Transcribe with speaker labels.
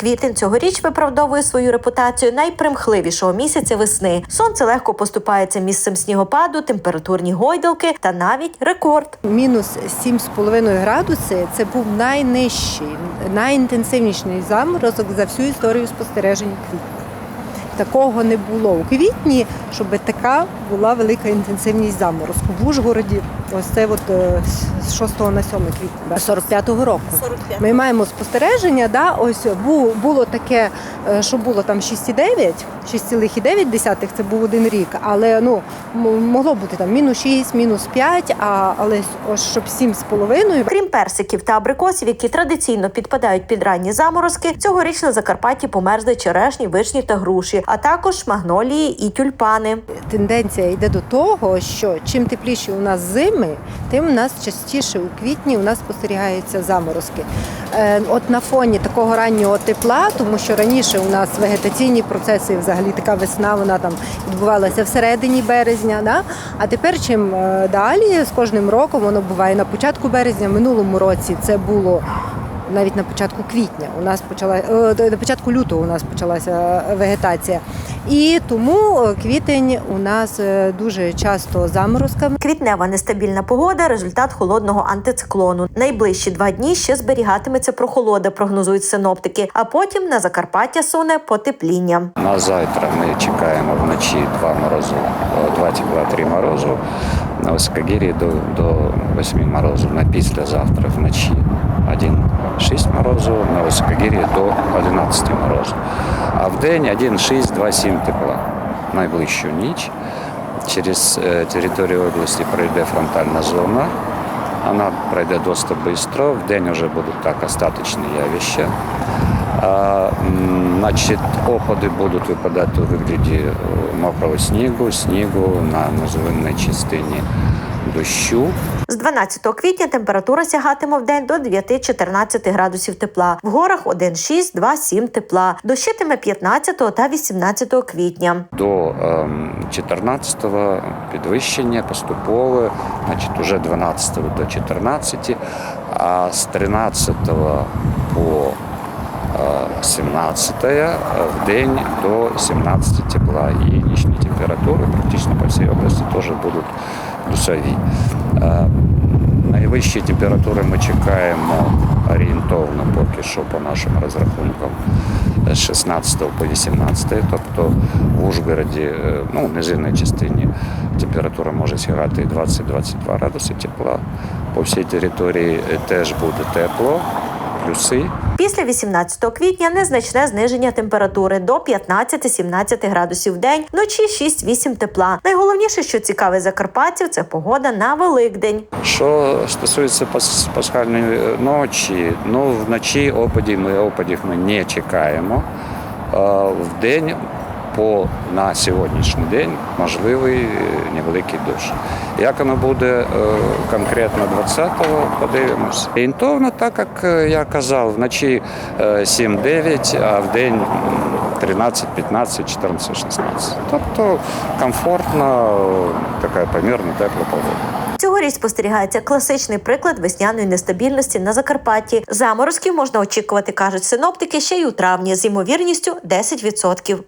Speaker 1: Квітень цьогоріч виправдовує свою репутацію найпримхливішого місяця весни. Сонце легко поступається місцем снігопаду, температурні гойдалки та навіть рекорд.
Speaker 2: Мінус 7,5 градуси це був найнижчий, найінтенсивніший заморозок за всю історію спостережень квітня. Такого не було у квітні, щоб така була велика інтенсивність заморозку. В Ужгороді, ось це от е, з 6 на 7 квітня 45-го року. Ми маємо спостереження, да, ось бу- було таке, е, що було там 6,9, 6,9 це був один рік, але ну, могло бути там мінус 6, мінус 5, а, але ось щоб 7,5.
Speaker 1: Крім персиків та абрикосів, які традиційно підпадають під ранні заморозки, цьогоріч на Закарпатті померзли черешні, вишні та груші, а також магнолії і тюльпани.
Speaker 2: Тенденція йде до того, що чим тепліші у нас зими, тим у нас частіше у квітні у нас спостерігаються заморозки. Е, От на фоні такого раннього тепла, тому що раніше у нас вегетаційні процеси, взагалі така весна, вона там відбувалася всередині березня. Да? А тепер чим е, далі, з кожним роком воно буває на початку березня. Минулому році це було навіть на початку квітня. У нас почала е, на початку лютого у нас почалася вегетація. І тому е, квітень у нас е, дуже часто заморозками.
Speaker 1: Квітнева нестабільна погода результат холодного антициклону. Найближчі два дні ще зберігатиметься прохолода, прогнозують синоптики. А потім на Закарпаття суне потепління.
Speaker 3: На завтра ми чекаємо вночі 2 морозу, 2-3 морозу. На Високогір'ї до, до 8 морозу. На післязавтра вночі 1-6 морозу, на Високогір'ї до 11 морозу. День 1-6-2-7 тепла. Найближчу ніч через е, територію області пройде фронтальна зона. Вона пройде досить швидко. В день вже будуть так остаточні явища. А, м, Значить, опади будуть випадати у вигляді е, мокрого снігу, снігу на низовинній частині дощу.
Speaker 1: З 12 квітня температура сягатиме в день до 9-14 градусів тепла. В горах 1,6, 2,7 тепла. Дощитиме 15 та 18 квітня.
Speaker 3: До ем, 14-го підвищення поступове, значить, уже 12 до 14, а з 13 по 17 в день до 17 тепла. І нічні температури практично по всій області теж будуть плюсові. Е, Найвищі температури ми чекаємо орієнтовно поки що по нашим розрахункам з 16 по 18, тобто в Ужгороді, е, ну, в низинній частині температура може сягати 20-22 градуси тепла. По всій території е, теж буде тепло, плюси.
Speaker 1: Після 18 квітня незначне зниження температури до 15-17 градусів в день, вночі 6-8 тепла. Найголовніше, що цікаве закарпатців, це погода на Великдень.
Speaker 3: Що стосується пас- пасхальної е, ночі, ну вночі опадів ми опадів ми не чекаємо. В день по на сьогоднішній день можливий е, невеликий дощ. Як воно буде е, конкретно 20-го, подивимось. Орієнтовно, так як е, я казав, вночі е, 7-9, а в день м, 13, 15, 14, 16. Тобто комфортно, така помірна тепла погода.
Speaker 1: Цьогоріч спостерігається класичний приклад весняної нестабільності на Закарпатті. Заморозків можна очікувати, кажуть синоптики, ще й у травні з ймовірністю 10%.